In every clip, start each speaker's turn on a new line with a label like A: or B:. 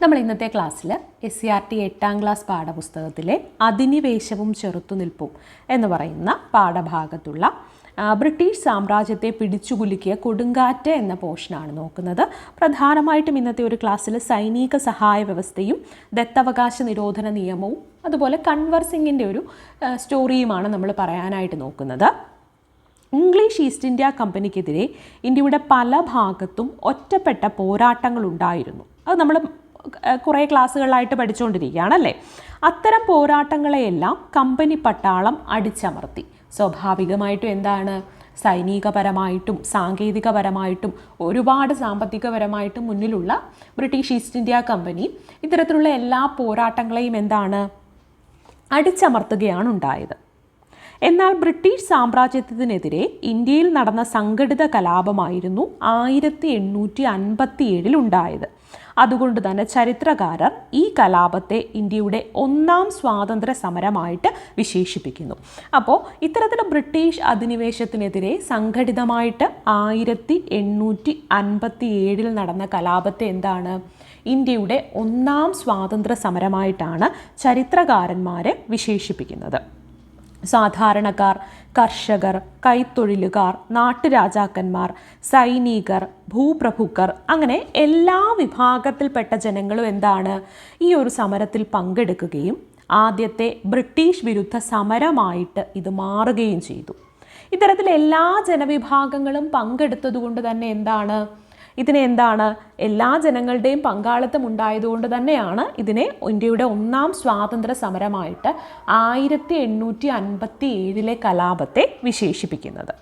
A: നമ്മൾ ഇന്നത്തെ ക്ലാസ്സിൽ എസ് സി ആർ ടി എട്ടാം ക്ലാസ് പാഠപുസ്തകത്തിലെ അധിനിവേശവും ചെറുത്തുനിൽപ്പും എന്ന് പറയുന്ന പാഠഭാഗത്തുള്ള ബ്രിട്ടീഷ് സാമ്രാജ്യത്തെ പിടിച്ചുകുലുക്കിയ കൊടുങ്കാറ്റ് എന്ന പോർഷനാണ് നോക്കുന്നത്. പ്രധാനമായിട്ടും ഇന്നത്തെ ഒരു ക്ലാസ്സിൽ സൈനിക സഹായ വ്യവസ്ഥയും ദത്തവകാശ നിരോധന നിയമവും അതുപോലെ കൺവർസിങ്ങിന്റെ ഒരു സ്റ്റോറിയുമാണ് നമ്മൾ പറയാനായിട്ട് നോക്കുന്നത്. ഇംഗ്ലീഷ് ഈസ്റ്റ് ഇന്ത്യ കമ്പനിക്കെതിരെ ഇന്ത്യയുടെ പല ഭാഗത്തും ഒറ്റപ്പെട്ട പോരാട്ടങ്ങളുണ്ടായിരുന്നു അത് നമ്മൾ കുറേ ക്ലാസ്സുകളിലായിട്ട് പഠിച്ചുകൊണ്ടിരിക്കുകയാണല്ലേ അത്തരം പോരാട്ടങ്ങളെയെല്ലാം കമ്പനി പട്ടാളം അടിച്ചമർത്തി. സ്വാഭാവികമായിട്ടും എന്താണ്? സൈനികപരമായിട്ടും സാങ്കേതികപരമായിട്ടും ഒരുപാട് സാമ്പത്തികപരമായിട്ടും മുന്നിലുള്ള ബ്രിട്ടീഷ് ഈസ്റ്റ് ഇന്ത്യ കമ്പനി ഇത്തരത്തിലുള്ള എല്ലാ പോരാട്ടങ്ങളെയും എന്താണ്? അടിച്ചമർത്തുകയാണ് ഉണ്ടായത്. എന്നാൽ ബ്രിട്ടീഷ് സാമ്രാജ്യത്തിനെതിരെ ഇന്ത്യയിൽ നടന്ന സംഘടിത കലാപമായിരുന്നു ആയിരത്തി എണ്ണൂറ്റി അൻപത്തി ഏഴിൽ ഉണ്ടായത്. അതുകൊണ്ട് തന്നെ ചരിത്രകാരർ ഈ കലാപത്തെ ഇന്ത്യയുടെ ഒന്നാം സ്വാതന്ത്ര്യ സമരമായിട്ട് വിശേഷിപ്പിക്കുന്നു. അപ്പോൾ ഇത്തരത്തിൽ ബ്രിട്ടീഷ് അധിനിവേശത്തിനെതിരെ സംഘടിതമായിട്ട് ആയിരത്തി എണ്ണൂറ്റി അൻപത്തി ഏഴിൽ നടന്ന കലാപത്തെ എന്താണ്? ഇന്ത്യയുടെ ഒന്നാം സ്വാതന്ത്ര്യ സമരമായിട്ടാണ് ചരിത്രകാരന്മാരെ വിശേഷിപ്പിക്കുന്നത്. സാധാരണക്കാർ കർഷകർ കൈത്തൊഴിലുകാർ നാട്ടുരാജാക്കന്മാർ സൈനികർ ഭൂപ്രഭുക്കർ അങ്ങനെ എല്ലാ വിഭാഗത്തിൽപ്പെട്ട ജനങ്ങളും എന്താണ് ഈ ഒരു സമരത്തിൽ പങ്കെടുക്കുകയും ആദ്യത്തെ ബ്രിട്ടീഷ് വിരുദ്ധ സമരമായിട്ട് ഇത് മാറുകയും ചെയ്തു. ഇത്തരത്തിൽ എല്ലാ ജനവിഭാഗങ്ങളും പങ്കെടുത്തതുകൊണ്ട് തന്നെ എന്താണ് ഇതിനെ എന്താണ്? എല്ലാ ജനങ്ങളുടെയും പങ്കാളിത്തം ഉണ്ടായതുകൊണ്ട് തന്നെയാണ് ഇതിനെ ഇന്ത്യയുടെ ഒന്നാം സ്വാതന്ത്ര്യ സമരമായിട്ട് ആയിരത്തി എണ്ണൂറ്റി അൻപത്തി ഏഴിലെ കലാപത്തെ വിശേഷിപ്പിക്കുന്നത്.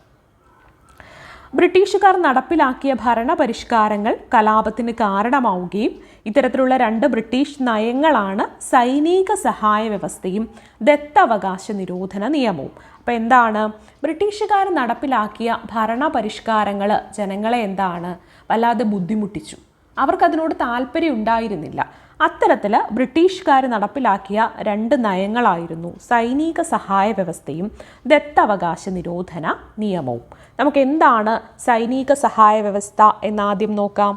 A: ബ്രിട്ടീഷുകാർ നടപ്പിലാക്കിയ ഭരണപരിഷ്കാരങ്ങൾ കലാപത്തിന് കാരണമാവുകയും ഇത്തരത്തിലുള്ള രണ്ട് ബ്രിട്ടീഷ് നയങ്ങളാണ് സൈനിക സഹായ വ്യവസ്ഥയും ദത്തവകാശ നിരോധന നിയമവും. അപ്പോൾ എന്താണ്? ബ്രിട്ടീഷുകാർ നടപ്പിലാക്കിയ ഭരണപരിഷ്കാരങ്ങൾ ജനങ്ങളെ എന്താണ്? വല്ലാതെ ബുദ്ധിമുട്ടിച്ചു. അവർക്കതിനോട് താല്പര്യം ഉണ്ടായിരുന്നില്ല. അത്തരത്തിൽ ബ്രിട്ടീഷുകാർ നടപ്പിലാക്കിയ രണ്ട് നയങ്ങളായിരുന്നു സൈനിക സഹായ വ്യവസ്ഥയും ദത്തവകാശ നിരോധന നിയമവും. നമുക്ക് എന്താണ് സൈനിക സഹായ വ്യവസ്ഥ എന്നാദ്യം നോക്കാം.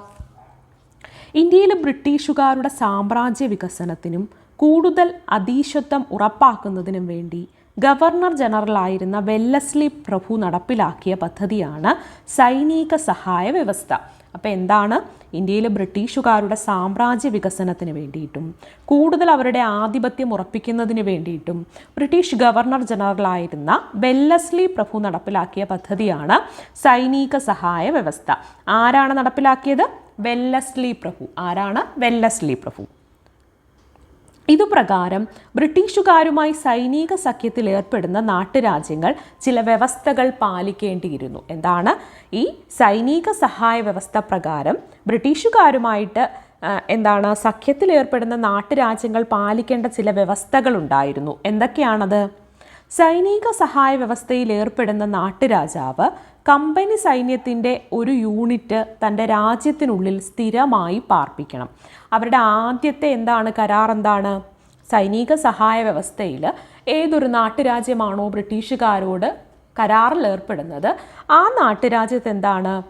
A: ഇന്ത്യയിലെ ബ്രിട്ടീഷുകാരുടെ സാമ്രാജ്യ വികസനത്തിനും കൂടുതൽ അതീശത്വം ഉറപ്പാക്കുന്നതിനും വേണ്ടി ഗവർണർ ജനറലായിരുന്ന വെല്ലസ്ലി പ്രഭു നടപ്പിലാക്കിയ പദ്ധതിയാണ് സൈനിക സഹായ വ്യവസ്ഥ. അപ്പോൾ എന്താണ്? ഇന്ത്യയിലെ ബ്രിട്ടീഷുകാരുടെ സാമ്രാജ്യ വികസനത്തിന് വേണ്ടിയിട്ടും കൂടുതൽ അവരുടെ ആധിപത്യം ഉറപ്പിക്കുന്നതിന് വേണ്ടിയിട്ടും ബ്രിട്ടീഷ് ഗവർണർ ജനറലായിരുന്ന വെല്ലസ്ലി പ്രഭു നടപ്പിലാക്കിയ പദ്ധതിയാണ് സൈനിക സഹായ വ്യവസ്ഥ. ആരാണ് നടപ്പിലാക്കിയത്? വെല്ലസ്ലി പ്രഭു. ആരാണ്? വെല്ലസ്ലി പ്രഭു. ഇതുപ്രകാരം ബ്രിട്ടീഷുകാരുമായി സൈനിക സഖ്യത്തിൽ ഏർപ്പെടുന്ന നാട്ടുരാജ്യങ്ങൾ ചില വ്യവസ്ഥകൾ പാലിക്കേണ്ടിയിരുന്നു. എന്താണ്? ഈ സൈനിക സഹായ വ്യവസ്ഥ പ്രകാരം ബ്രിട്ടീഷുകാരുമായിട്ട് എന്താണ് സഖ്യത്തിൽ ഏർപ്പെടുന്ന നാട്ടുരാജ്യങ്ങൾ പാലിക്കേണ്ട ചില വ്യവസ്ഥകൾ ഉണ്ടായിരുന്നു. എന്തൊക്കെയാണത്? സൈനിക സഹായ വ്യവസ്ഥയിൽ ഏർപ്പെടുന്ന നാട്ടുരാജാവ് കമ്പനി സൈന്യത്തിന്റെ ഒരു യൂണിറ്റ് തന്റെ രാജ്യത്തിനുള്ളിൽ സ്ഥിരമായി പാർപ്പിക്കണം. അവരുടെ ആദ്യത്തെ എന്താണ് കരാർ എന്താണ്? സൈനിക സഹായ വ്യവസ്ഥയിൽ ഏതൊരു നാട്ടുരാജ്യമാണോ ബ്രിട്ടീഷുകാരോട് കരാറിൽ ഏർപ്പെടുന്നത്? ആ നാട്ടുരാജ്യത്ത് എന്താണ്?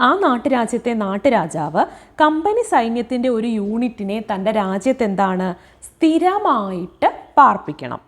A: ആ നാട്ടുരാജ്യത്തെ നാട്ടുരാജാവ് കമ്പനി സൈന്യത്തിന്റെ ഒരു യൂണിറ്റിനെ തന്റെ രാജ്യത്തെന്താണ് സ്ഥിരമായിട്ട് പാർപ്പിക്കണം.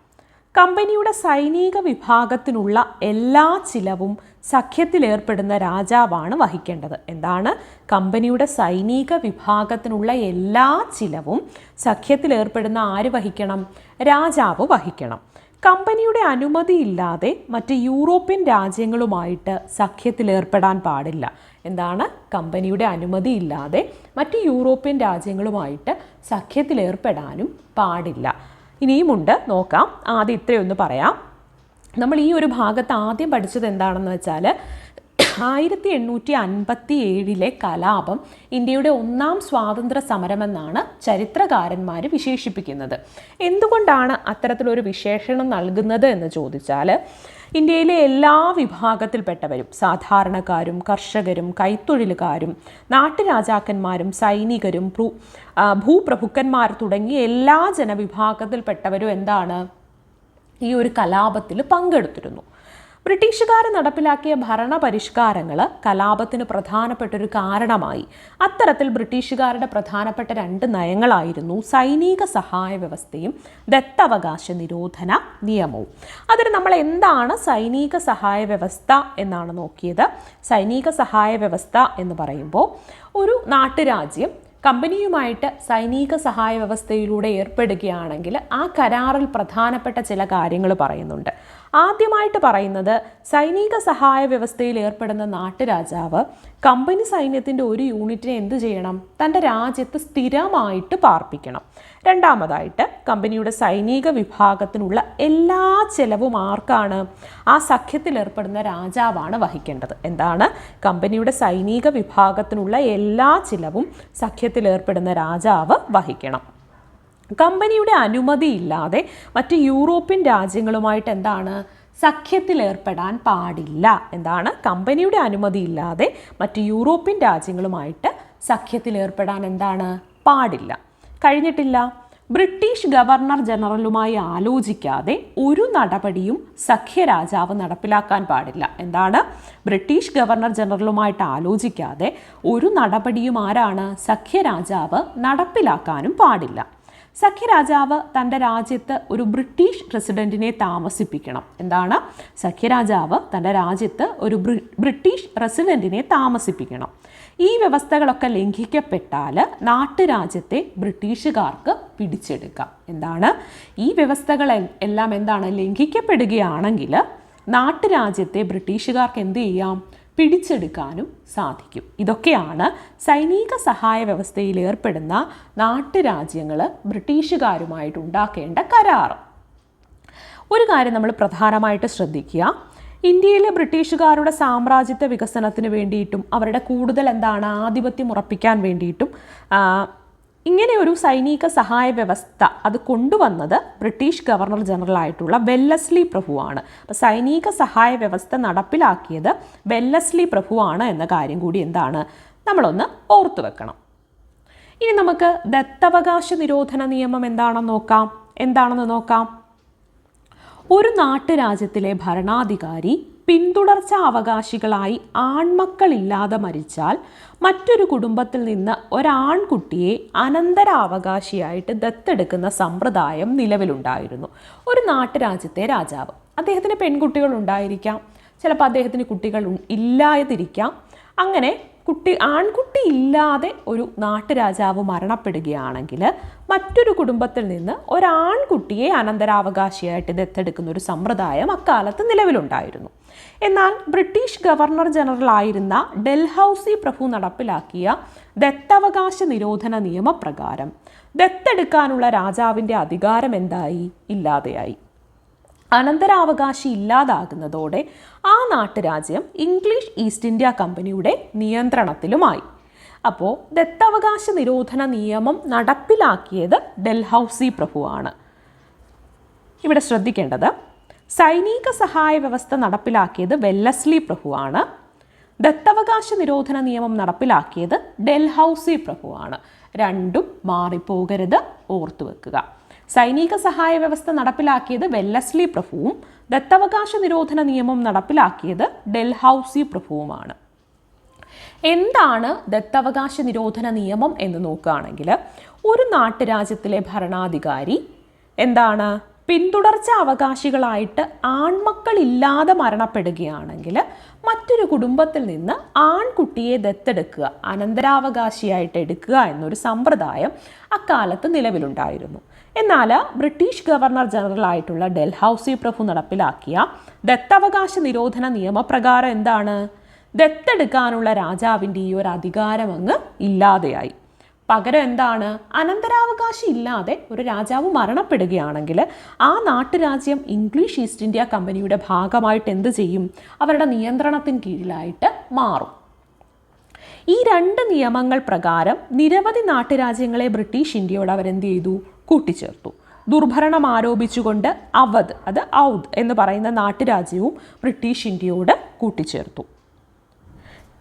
A: കമ്പനിയുടെ സൈനിക വിഭാഗത്തിനുള്ള എല്ലാ ചിലവും സഖ്യത്തിലേർപ്പെടുന്ന രാജാവാണ് വഹിക്കേണ്ടത്. എന്താണ്? കമ്പനിയുടെ സൈനിക വിഭാഗത്തിനുള്ള എല്ലാ ചിലവും സഖ്യത്തിലേർപ്പെടുന്ന ആര് വഹിക്കണം? രാജാവ് വഹിക്കണം. കമ്പനിയുടെ അനുമതിയില്ലാതെ മറ്റ് യൂറോപ്യൻ രാജ്യങ്ങളുമായിട്ട് സഖ്യത്തിലേർപ്പെടാൻ പാടില്ല. എന്താണ്? കമ്പനിയുടെ അനുമതിയില്ലാതെ മറ്റ് യൂറോപ്യൻ രാജ്യങ്ങളുമായിട്ട് സഖ്യത്തിലേർപ്പെടാനും പാടില്ല. ഇനിയുമുണ്ട്. നോക്കാം. ആദ്യം ഇത്രയൊന്ന് പറയാം. നമ്മൾ ഈ ഒരു ഭാഗത്ത് ആദ്യം പഠിച്ചത് എന്താണെന്ന് വെച്ചാൽ ആയിരത്തി എണ്ണൂറ്റി അൻപത്തി ഏഴിലെ കലാപം ഇന്ത്യയുടെ ഒന്നാം സ്വാതന്ത്ര്യ സമരമെന്നാണ് ചരിത്രകാരന്മാർ വിശേഷിപ്പിക്കുന്നത്. എന്തുകൊണ്ടാണ് അത്തരത്തിലൊരു വിശേഷണം നൽകുന്നത് എന്ന് ചോദിച്ചാൽ ഇന്ത്യയിലെ എല്ലാ വിഭാഗത്തിൽപ്പെട്ടവരും സാധാരണക്കാരും കർഷകരും കൈത്തൊഴിലുകാരും നാട്ടുരാജാക്കന്മാരും സൈനികരും ഭൂ ഭൂപ്രഭുക്കന്മാർ തുടങ്ങി എല്ലാ ജനവിഭാഗത്തിൽപ്പെട്ടവരും എന്താണ് ഈ ഒരു കലാപത്തിൽ പങ്കെടുത്തിരുന്നു. ബ്രിട്ടീഷുകാർ നടപ്പിലാക്കിയ ഭരണ പരിഷ്കാരങ്ങൾ കലാപത്തിന് പ്രധാനപ്പെട്ടൊരു കാരണമായി. അത്തരത്തിൽ ബ്രിട്ടീഷുകാരുടെ പ്രധാനപ്പെട്ട രണ്ട് നയങ്ങളായിരുന്നു സൈനിക സഹായ വ്യവസ്ഥയും ദത്തവകാശ നിരോധന നിയമവും. അതിന് നമ്മൾ എന്താണ് സൈനിക സഹായ വ്യവസ്ഥ എന്നാണ് നോക്കിയത്. സൈനിക സഹായ വ്യവസ്ഥ എന്ന് പറയുമ്പോൾ ഒരു നാട്ടുരാജ്യം കമ്പനിയുമായിട്ട് സൈനിക സഹായ വ്യവസ്ഥയിലൂടെ ഏർപ്പെടുകയാണെങ്കിൽ ആ കരാറിൽ പ്രധാനപ്പെട്ട ചില കാര്യങ്ങൾ പറയുന്നുണ്ട്. ആദ്യമായിട്ട് പറയുന്നത് സൈനിക സഹായ വ്യവസ്ഥയിൽ ഏർപ്പെടുന്ന നാട്ടുരാജാവ് കമ്പനി സൈന്യത്തിന്റെ ഒരു യൂണിറ്റിനെ എന്ത് ചെയ്യണം? തന്റെ രാജ്യത്ത് സ്ഥിരമായിട്ട് പാർപ്പിക്കണം. രണ്ടാമതായിട്ട് കമ്പനിയുടെ സൈനിക വിഭാഗത്തിനുള്ള എല്ലാ ചെലവും ആർക്കാണ്? ആ സഖ്യത്തിൽ ഏർപ്പെടുന്ന രാജാവാണ് വഹിക്കേണ്ടത്. എന്താണ്? കമ്പനിയുടെ സൈനിക വിഭാഗത്തിനുള്ള എല്ലാ ചിലവും സഖ്യത്തിൽ ഏർപ്പെടുന്ന രാജാവ് വഹിക്കണം. കമ്പനിയുടെ അനുമതിയില്ലാതെ മറ്റ് യൂറോപ്യൻ രാജ്യങ്ങളുമായിട്ട് എന്താണ് സഖ്യത്തിൽ ഏർപ്പെടാൻ പാടില്ല. എന്താണ്? കമ്പനിയുടെ അനുമതിയില്ലാതെ മറ്റ് യൂറോപ്യൻ രാജ്യങ്ങളുമായിട്ട് സഖ്യത്തിൽ ഏർപ്പെടാൻ എന്താണ്? പാടില്ല. കഴിഞ്ഞിട്ടില്ല. ബ്രിട്ടീഷ് ഗവർണർ ജനറലുമായി ആലോചിക്കാതെ ഒരു നടപടിയും സഖ്യരാജാവ് നടപ്പിലാക്കാൻ പാടില്ല. എന്താണ്? ബ്രിട്ടീഷ് ഗവർണർ ജനറലുമായിട്ട് ആലോചിക്കാതെ ഒരു നടപടിയും ആരാണ്? സഖ്യരാജാവ് നടപ്പിലാക്കാനും പാടില്ല. സഖ്യരാജാവ് തന്റെ രാജ്യത്ത് ഒരു ബ്രിട്ടീഷ് റെസിഡന്റിനെ താമസിപ്പിക്കണം. എന്താണ്? സഖ്യരാജാവ് തന്റെ രാജ്യത്ത് ഒരു ബ്രിട്ടീഷ് റെസിഡന്റിനെ താമസിപ്പിക്കണം. ഈ വ്യവസ്ഥകളൊക്കെ ലംഘിക്കപ്പെട്ടാൽ നാട്ടുരാജ്യത്തെ ബ്രിട്ടീഷുകാർക്ക് പിടിച്ചെടുക്കാം. എന്താണ്? ഈ വ്യവസ്ഥകൾ എല്ലാം എന്താണ്? ലംഘിക്കപ്പെടുകയാണെങ്കിൽ നാട്ടുരാജ്യത്തെ ബ്രിട്ടീഷുകാർക്ക് എന്ത് ചെയ്യാം? പിടിച്ചെടുക്കാനും സാധിക്കും. ഇതൊക്കെയാണ് സൈനിക സഹായ വ്യവസ്ഥയിൽ ഏർപ്പെടുന്ന നാട്ടുരാജ്യങ്ങൾ ബ്രിട്ടീഷുകാരുമായിട്ട് ഉണ്ടാക്കേണ്ട കരാർ ഒരു കാര്യം നമ്മൾ പ്രധാനമായിട്ട് ശ്രദ്ധിക്കുക. ഇന്ത്യയിലെ ബ്രിട്ടീഷുകാരുടെ സാമ്രാജ്യത്തെ വികസനത്തിന് വേണ്ടിയിട്ടും അവരുടെ കൂടുതൽ എന്താണ് ആധിപത്യം ഉറപ്പിക്കാൻ വേണ്ടിയിട്ടും ഇങ്ങനെ ഒരു സൈനിക സഹായ വ്യവസ്ഥ അത് കൊണ്ടുവന്നത് ബ്രിട്ടീഷ് ഗവർണർ ജനറൽ ആയിട്ടുള്ള വെല്ലസ്ലി പ്രഭുവാണ്. അപ്പോൾ സൈനിക സഹായ വ്യവസ്ഥ നടപ്പിലാക്കിയത് വെല്ലസ്ലി പ്രഭുവാണ് എന്ന കാര്യം കൂടി എന്താണ്? നമ്മളൊന്ന് ഓർത്തു വെക്കണം. ഇനി നമുക്ക് ദത്തവകാശ നിരോധന നിയമം എന്താണെന്ന് നോക്കാം. എന്താണെന്ന് നോക്കാം? ഒരു നാട്ടുരാജ്യത്തിലെ ഭരണാധികാരി പിന്തുടർച്ച അവകാശികളായി ആൺമക്കളില്ലാതെ മരിച്ചാൽ മറ്റൊരു കുടുംബത്തിൽ നിന്ന് ഒരാൺകുട്ടിയെ അനന്തരാവകാശിയായിട്ട് ദത്തെടുക്കുന്ന സമ്പ്രദായം നിലവിലുണ്ടായിരുന്നു. ഒരു നാട്ടുരാജ്യത്തെ രാജാവ്. അദ്ദേഹത്തിന് പെൺകുട്ടികൾ ഉണ്ടായിരിക്കാം ചിലപ്പോൾ അദ്ദേഹത്തിന് കുട്ടികൾ ഇല്ലാതിരിക്കാം. അങ്ങനെ കുട്ടി ആൺകുട്ടി ഇല്ലാതെ ഒരു നാട്ടുരാജാവ് മരണപ്പെടുകയാണെങ്കിൽ മറ്റൊരു കുടുംബത്തിൽ നിന്ന് ഒരാൺകുട്ടിയെ അനന്തരാവകാശിയായിട്ട് ദത്തെടുക്കുന്ന ഒരു സമ്പ്രദായം അക്കാലത്ത് നിലവിലുണ്ടായിരുന്നു. എന്നാൽ ബ്രിട്ടീഷ് ഗവർണർ ജനറൽ ആയിരുന്ന ഡെൽഹൌസി പ്രഭു നടപ്പിലാക്കിയ ദത്തവകാശ നിരോധന നിയമപ്രകാരം ദത്തെടുക്കാനുള്ള രാജാവിന്റെ അധികാരം എന്തായി? ഇല്ലാതെയായി. അനന്തരാവകാശി ഇല്ലാതാകുന്നതോടെ ആ നാട്ടുരാജ്യം ഇംഗ്ലീഷ് ഈസ്റ്റ് ഇന്ത്യ കമ്പനിയുടെ നിയന്ത്രണത്തിലുമായി. അപ്പോൾ ദത്തവകാശ നിരോധന നിയമം നടപ്പിലാക്കിയത് ഡെൽഹൌസി പ്രഭുവാണ്. ഇവിടെ ശ്രദ്ധിക്കേണ്ടത് സൈനിക സഹായ വ്യവസ്ഥ നടപ്പിലാക്കിയത് വെല്ലസ്ലി പ്രഭുവാണ്. ദത്തവകാശ നിരോധന നിയമം നടപ്പിലാക്കിയത് ഡെൽഹൌസി പ്രഭുവാണ്. രണ്ടും മാറിപ്പോകരുത് ഓർത്തു വെക്കുക. സൈനിക സഹായ വ്യവസ്ഥ നടപ്പിലാക്കിയത് വെല്ലസ്ലി പ്രഭുവും ദത്തവകാശ നിരോധന നിയമം നടപ്പിലാക്കിയത് ഡെൽഹൌസി പ്രഭുവുമാണ്. എന്താണ് ദത്തവകാശ നിരോധന നിയമം എന്ന് നോക്കുകയാണെങ്കിൽ ഒരു നാട്ടുരാജ്യത്തിലെ ഭരണാധികാരി എന്താണ്? പിന്തുടർച്ച അവകാശികളായിട്ട് ആൺമക്കളില്ലാതെ മരണപ്പെടുകയാണെങ്കിൽ മറ്റൊരു കുടുംബത്തിൽ നിന്ന് ആൺകുട്ടിയെ ദത്തെടുക്കുക അനന്തരാവകാശിയായിട്ട് എടുക്കുക എന്നൊരു സമ്പ്രദായം അക്കാലത്ത് നിലവിലുണ്ടായിരുന്നു. എന്നാൽ ബ്രിട്ടീഷ് ഗവർണർ ജനറൽ ആയിട്ടുള്ള ഡൽഹൌസി പ്രഭു നടപ്പിലാക്കിയ ദത്തവകാശ നിരോധന നിയമപ്രകാരം എന്താണ്? ദത്തെടുക്കാനുള്ള രാജാവിന്റെ ഈ ഒരു അധികാരം അങ്ങ് ഇല്ലാതെയായി. പകരം എന്താണ്? അനന്തരാവകാശം ഇല്ലാതെ ഒരു രാജാവ് മരണപ്പെടുകയാണെങ്കിൽ ആ നാട്ടുരാജ്യം ഇംഗ്ലീഷ് ഈസ്റ്റ് ഇന്ത്യ കമ്പനിയുടെ ഭാഗമായിട്ട് എന്ത് ചെയ്യും? അവരുടെ നിയന്ത്രണത്തിന് കീഴിലായിട്ട് മാറും. ഈ രണ്ട് നിയമങ്ങൾ പ്രകാരം നിരവധി നാട്ടുരാജ്യങ്ങളെ ബ്രിട്ടീഷ് ഇന്ത്യയോട് അവരെന്ത് ചെയ്തു? കൂട്ടിച്ചേർത്തു. ദുർഭരണം ആരോപിച്ചുകൊണ്ട് അവധ് അത് ഔദ് എന്ന് പറയുന്ന നാട്ടുരാജ്യവും ബ്രിട്ടീഷ് ഇന്ത്യയോട് കൂട്ടിച്ചേർത്തു.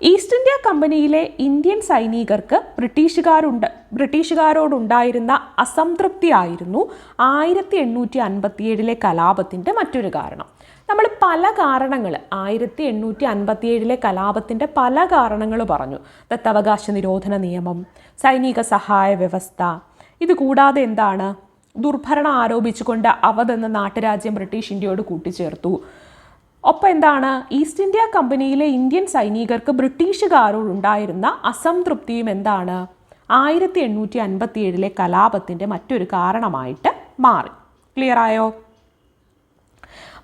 A: ഈസ്റ്റ് ഇന്ത്യ കമ്പനിയിലെ ഇന്ത്യൻ സൈനികർക്ക് ബ്രിട്ടീഷുകാരുണ്ട് ബ്രിട്ടീഷുകാരോടുണ്ടായിരുന്ന അസംതൃപ്തിയായിരുന്നു ആയിരത്തി എണ്ണൂറ്റി അൻപത്തിയേഴിലെ കലാപത്തിന്റെ മറ്റൊരു കാരണം. നമ്മൾ പല കാരണങ്ങൾ ആയിരത്തി എണ്ണൂറ്റി അൻപത്തി ഏഴിലെ കലാപത്തിന്റെ പല കാരണങ്ങൾ പറഞ്ഞു. ദത്തവകാശ നിരോധന നിയമം സൈനിക സഹായ വ്യവസ്ഥ ഇത് കൂടാതെ എന്താണ്? ദുർഭരണം ആരോപിച്ചുകൊണ്ട് അവധ് എന്ന നാട്ടുരാജ്യം ബ്രിട്ടീഷ് ഇന്ത്യയോട് കൂട്ടിച്ചേർത്തു. ഒപ്പം എന്താണ്? ഈസ്റ്റ് ഇന്ത്യ കമ്പനിയിലെ ഇന്ത്യൻ സൈനികർക്ക് ബ്രിട്ടീഷുകാരോട് ഉണ്ടായിരുന്ന അസംതൃപ്തിയും എന്താണ്? ആയിരത്തി എണ്ണൂറ്റി അൻപത്തി ഏഴിലെ കലാപത്തിന്റെ മറ്റൊരു കാരണമായിട്ട് മാറി. ക്ലിയർ ആയോ?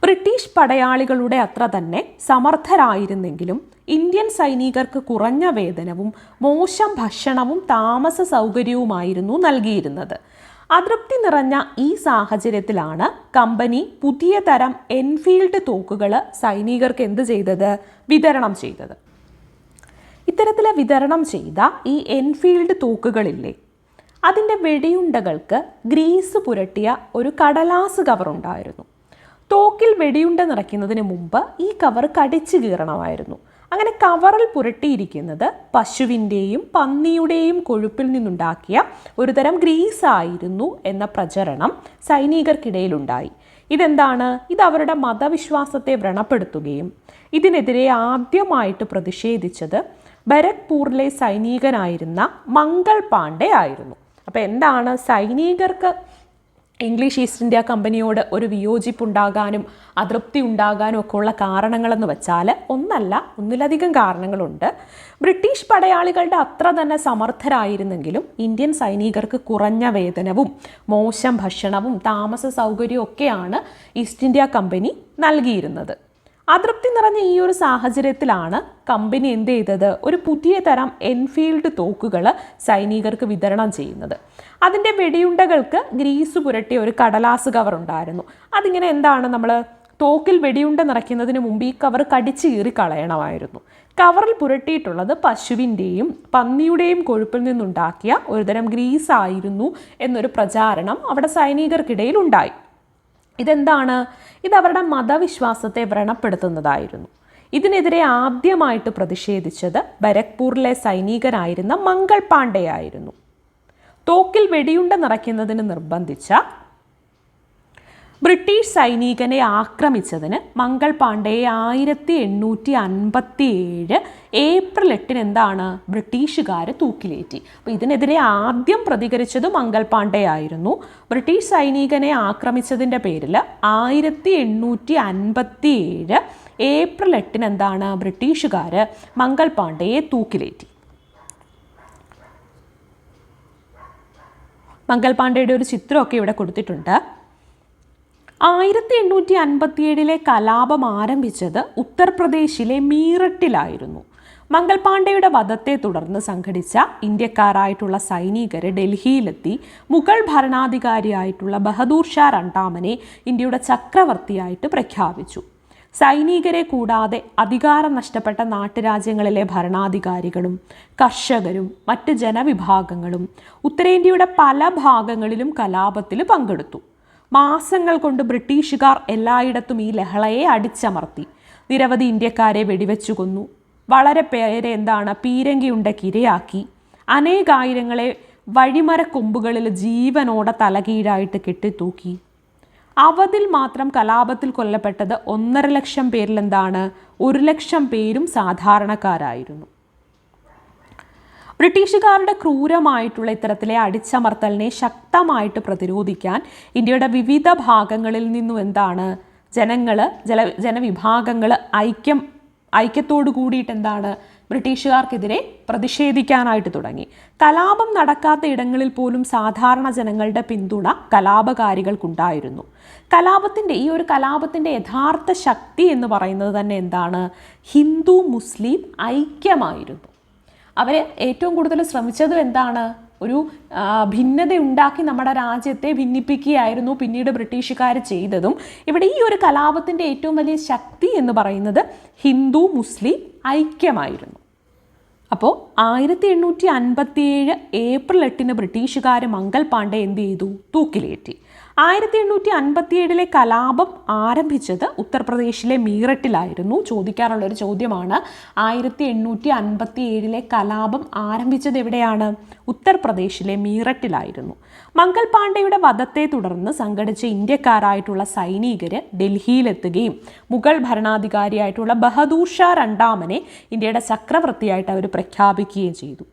A: ബ്രിട്ടീഷ് പടയാളികളുടെ അത്ര തന്നെ സമർത്ഥരായിരുന്നെങ്കിലും ഇന്ത്യൻ സൈനികർക്ക് കുറഞ്ഞ വേതനവും മോശം ഭക്ഷണവും താമസ സൗകര്യവുമായിരുന്നു നൽകിയിരുന്നത്. അതൃപ്തി നിറഞ്ഞ ഈ സാഹചര്യത്തിലാണ് കമ്പനി പുതിയ തരം എൻഫീൽഡ് തോക്കുകൾ സൈനികർക്ക് എന്ത് ചെയ്തത്? വിതരണം ചെയ്തത്. ഇത്തരത്തിൽ വിതരണം ചെയ്ത ഈ എൻഫീൽഡ് തോക്കുകളില്ലേ? അതിന്റെ വെടിയുണ്ടകൾക്ക് ഗ്രീസ് പുരട്ടിയ ഒരു കടലാസ് കവർ ഉണ്ടായിരുന്നു. തോക്കിൽ വെടിയുണ്ട നിറയ്ക്കുന്നതിന് മുമ്പ് ഈ കവർ കടിച്ചു കീറണമായിരുന്നു. അങ്ങനെ കവറിൽ പുരട്ടിയിരിക്കുന്നത് പശുവിന്റെയും പന്നിയുടെയും കൊഴുപ്പിൽ നിന്നുണ്ടാക്കിയ ഒരുതരം ഗ്രീസ് ആയിരുന്നു എന്ന പ്രചരണം സൈനികർക്കിടയിലുണ്ടായി. ഇതെന്താണ്? ഇത് അവരുടെ മതവിശ്വാസത്തെ വ്രണപ്പെടുത്തുകയും ഇതിനെതിരെ ആദ്യമായിട്ട് പ്രതിഷേധിച്ചത് ബരക്പൂറിലെ സൈനികനായിരുന്ന മംഗൾ പാണ്ഡെ ആയിരുന്നു. അപ്പോൾ എന്താണ് സൈനികർക്ക് ഇംഗ്ലീഷ് ഈസ്റ്റ് ഇന്ത്യ കമ്പനിയോട് ഒരു വിയോജിപ്പുണ്ടാകാനും അതൃപ്തി ഉണ്ടാകാനും ഒക്കെ ഉള്ള കാരണങ്ങളെന്ന് വെച്ചാൽ ഒന്നല്ല ഒന്നിലധികം കാരണങ്ങളുണ്ട്. ബ്രിട്ടീഷ് പടയാളികളുടെ അത്ര തന്നെ സമർത്ഥരായിരുന്നെങ്കിലും ഇന്ത്യൻ സൈനികർക്ക് കുറഞ്ഞ വേതനവും മോശം ഭക്ഷണവും താമസ സൗകര്യവും ഒക്കെയാണ് ഈസ്റ്റ് ഇന്ത്യ കമ്പനി നൽകിയിരുന്നത്. അതൃപ്തി നിറഞ്ഞ ഈ ഒരു സാഹചര്യത്തിലാണ് കമ്പനി എന്ത് ചെയ്തത്? ഒരു പുതിയ തരം എൻഫീൽഡ് തോക്കുകൾ സൈനികർക്ക് വിതരണം ചെയ്യുന്നത്. അതിന്റെ വെടിയുണ്ടകൾക്ക് ഗ്രീസ് പുരട്ടിയ ഒരു കടലാസ് കവർ ഉണ്ടായിരുന്നു. അതിങ്ങനെ എന്താണ് നമ്മൾ തോക്കിൽ വെടിയുണ്ട നിറയ്ക്കുന്നതിന് മുമ്പ് ഈ കവർ കടിച്ചു കീറി കളയണമായിരുന്നു. കവറിൽ പുരട്ടിയിട്ടുള്ളത് പശുവിന്റെയും പന്നിയുടെയും കൊഴുപ്പിൽ നിന്നുണ്ടാക്കിയ ഒരുതരം ഗ്രീസ് ആയിരുന്നു എന്നൊരു പ്രചാരണം അവിടെ സൈനികർക്കിടയിൽ ഉണ്ടായി. ഇതെന്താണ്? ഇത് അവരുടെ മതവിശ്വാസത്തെ വ്രണപ്പെടുത്തുന്നതായിരുന്നു. ഇതിനെതിരെ ആദ്യമായിട്ട് പ്രതിഷേധിച്ചത് ബരക്പൂരിലെ സൈനികനായിരുന്ന മംഗൾ പാണ്ഡെയായിരുന്നു. തോക്കിൽ വെടിയുണ്ട നിറയ്ക്കുന്നതിന് നിർബന്ധിച്ച ബ്രിട്ടീഷ് സൈനികനെ ആക്രമിച്ചതിന് മംഗൾ പാണ്ഡെയെ ആയിരത്തി എണ്ണൂറ്റി അൻപത്തി ഏഴ് ഏപ്രിൽ എട്ടിന് എന്താണ് ബ്രിട്ടീഷുകാർ തൂക്കിലേറ്റി. അപ്പോൾ ഇതിനെതിരെ ആദ്യം പ്രതികരിച്ചത് മംഗൾ പാണ്ഡെ ആയിരുന്നു ബ്രിട്ടീഷ് സൈനികനെ ആക്രമിച്ചതിന്റെ പേരിൽ ആയിരത്തി എണ്ണൂറ്റി അൻപത്തി ഏഴ് ഏപ്രിൽ എട്ടിന് എന്താണ് ബ്രിട്ടീഷുകാർ മംഗൾ പാണ്ഡെയെ തൂക്കിലേറ്റി. മംഗൾ പാണ്ഡെയുടെ ഒരു ചിത്രമൊക്കെ ഇവിടെ കൊടുത്തിട്ടുണ്ട്. ആയിരത്തി എണ്ണൂറ്റി അൻപത്തിയേഴിലെ കലാപം ആരംഭിച്ചത് ഉത്തർപ്രദേശിലെ മീററ്റിലായിരുന്നു. മംഗൾ പാണ്ഡെയുടെ വധത്തെ തുടർന്ന് സംഘടിച്ച ഇന്ത്യക്കാരായിട്ടുള്ള സൈനികർ ഡൽഹിയിലെത്തി മുഗൾ ഭരണാധികാരിയായിട്ടുള്ള ബഹദൂർ ഷാ രണ്ടാമനെ ഇന്ത്യയുടെ ചക്രവർത്തിയായിട്ട് പ്രഖ്യാപിച്ചു. സൈനികരെ കൂടാതെ അധികാരം നഷ്ടപ്പെട്ട നാട്ടുരാജ്യങ്ങളിലെ ഭരണാധികാരികളും കർഷകരും മറ്റ് ജനവിഭാഗങ്ങളും ഉത്തരേന്ത്യയുടെ പല ഭാഗങ്ങളിലും കലാപത്തിൽ പങ്കെടുത്തു. മാസങ്ങൾ കൊണ്ട് ബ്രിട്ടീഷുകാർ എല്ലായിടത്തും ഈ ലഹളയെ അടിച്ചമർത്തി. നിരവധി ഇന്ത്യക്കാരെ വെടിവെച്ചു കൊന്നു. വളരെ പേരെ എന്താണ് പീരങ്കിയുണ്ടക്ക് ഇരയാക്കി. അനേകായിരങ്ങളെ വഴിമരക്കൊമ്പുകളിൽ ജീവനോടെ തലകീഴായിട്ട് കെട്ടിത്തൂക്കി. അവതിൽ മാത്രം കലാപത്തിൽ കൊല്ലപ്പെട്ടത് ഒന്നര ലക്ഷം പേരിലെന്താണ് ഒരു ലക്ഷം പേരും സാധാരണക്കാരായിരുന്നു. ബ്രിട്ടീഷുകാരുടെ ക്രൂരമായിട്ടുള്ള ഇത്തരത്തിലെ അടിച്ചമർത്തലിനെ ശക്തമായിട്ട് പ്രതിരോധിക്കാൻ ഇന്ത്യയുടെ വിവിധ ഭാഗങ്ങളിൽ നിന്നും എന്താണ് ജനങ്ങൾ ജല ജനവിഭാഗങ്ങൾ ഐക്യം ഐക്യത്തോടു കൂടിയിട്ട് എന്താണ് ബ്രിട്ടീഷുകാർക്കെതിരെ പ്രതിഷേധിക്കാനായിട്ട് തുടങ്ങി. കലാപം നടക്കാത്ത ഇടങ്ങളിൽ പോലും സാധാരണ ജനങ്ങളുടെ പിന്തുണ കലാപകാരികൾക്കുണ്ടായിരുന്നു. കലാപത്തിന്റെ ഈ ഒരു കലാപത്തിന്റെ യഥാർത്ഥ ശക്തി എന്ന് പറയുന്നത് തന്നെ എന്താണ്? ഹിന്ദു മുസ്ലിം ഐക്യമായിരുന്നു. അവർ ഏറ്റവും കൂടുതൽ ശ്രമിച്ചതും എന്താണ്? ഒരു ഭിന്നത ഉണ്ടാക്കി നമ്മുടെ രാജ്യത്തെ ഭിന്നിപ്പിക്കുകയായിരുന്നു പിന്നീട് ബ്രിട്ടീഷുകാർ ചെയ്തതും. ഇവിടെ ഈ ഒരു കലാപത്തിന്റെ ഏറ്റവും വലിയ ശക്തി എന്ന് പറയുന്നത് ഹിന്ദു മുസ്ലിം ഐക്യമായിരുന്നു. അപ്പോൾ ആയിരത്തി എണ്ണൂറ്റി അൻപത്തിയേഴ് ഏപ്രിൽ എട്ടിന് ബ്രിട്ടീഷുകാർ മംഗൽ പാണ്ഡെ എന്ത് ചെയ്തു? തൂക്കിലേറ്റി. ആയിരത്തി എണ്ണൂറ്റി അൻപത്തിയേഴിലെ കലാപം ആരംഭിച്ചത് ഉത്തർപ്രദേശിലെ മീററ്റിലായിരുന്നു. ചോദിക്കാറുള്ള ഒരു ചോദ്യമാണ് ആയിരത്തി എണ്ണൂറ്റി അൻപത്തി ഏഴിലെ കലാപം ആരംഭിച്ചത് എവിടെയാണ്? ഉത്തർപ്രദേശിലെ മീററ്റിലായിരുന്നു. മംഗൾ പാണ്ഡെയുടെ വധത്തെ തുടർന്ന് സംഘടിച്ച ഇന്ത്യക്കാരായിട്ടുള്ള സൈനികര് ഡൽഹിയിലെത്തുകയും മുഗൾ ഭരണാധികാരിയായിട്ടുള്ള ബഹദൂർ ഷാ രണ്ടാമനെ ഇന്ത്യയുടെ ചക്രവർത്തിയായിട്ട് അവർ പ്രഖ്യാപിക്കുകയും ചെയ്തു.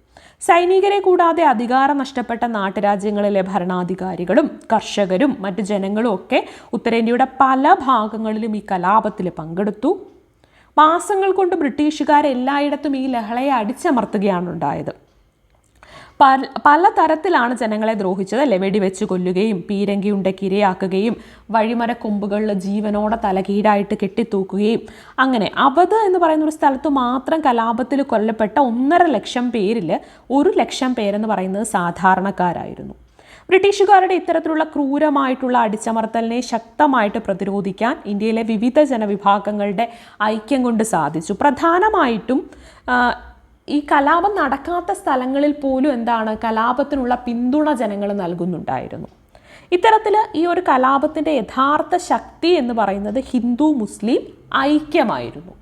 A: സൈനികരെ കൂടാതെ അധികാരം നഷ്ടപ്പെട്ട നാട്ടുരാജ്യങ്ങളിലെ ഭരണാധികാരികളും കർഷകരും മറ്റു ജനങ്ങളും ഒക്കെ ഉത്തരേന്ത്യയുടെ പല ഭാഗങ്ങളിലും ഈ കലാപത്തിൽ പങ്കെടുത്തു. മാസങ്ങൾ കൊണ്ട് ബ്രിട്ടീഷുകാർ എല്ലായിടത്തും ഈ ലഹളയെ അടിച്ചമർത്തുകയാണ് ഉണ്ടായത്. പല തരത്തിലാണ് ജനങ്ങളെ ദ്രോഹിച്ചത്. അല്ലെ? വെടിവെച്ച് കൊല്ലുകയും പീരങ്കി ഉണ്ടയ്ക്ക് ഇരയാക്കുകയും വഴിമര കൊമ്പുകളിൽ ജീവനോടെ തലകീഴായിട്ട് കെട്ടിത്തൂക്കുകയും. അങ്ങനെ അവധ് എന്ന് പറയുന്ന ഒരു സ്ഥലത്ത് മാത്രം കലാപത്തിൽ കൊല്ലപ്പെട്ട ഒന്നര ലക്ഷം പേരിൽ ഒരു ലക്ഷം പേരെന്ന് പറയുന്നത് സാധാരണക്കാരായിരുന്നു. ബ്രിട്ടീഷുകാരുടെ ഇത്തരത്തിലുള്ള ക്രൂരമായിട്ടുള്ള അടിച്ചമർത്തലിനെ ശക്തമായിട്ട് പ്രതിരോധിക്കാൻ ഇന്ത്യയിലെ വിവിധ ജനവിഭാഗങ്ങളുടെ ഐക്യം കൊണ്ട് സാധിച്ചു. പ്രധാനമായിട്ടും ഈ കലാപം നടക്കാത്ത സ്ഥലങ്ങളിൽ പോലും എന്താണ് കലാപത്തിനുള്ള പിന്തുണ ജനങ്ങൾ നൽകുന്നുണ്ടായിരുന്നു. ഇത്തരത്തിൽ ഈ ഒരു കലാപത്തിന്റെ യഥാർത്ഥ ശക്തി എന്ന് പറയുന്നത് ഹിന്ദു മുസ്ലിം ഐക്യമായിരുന്നു.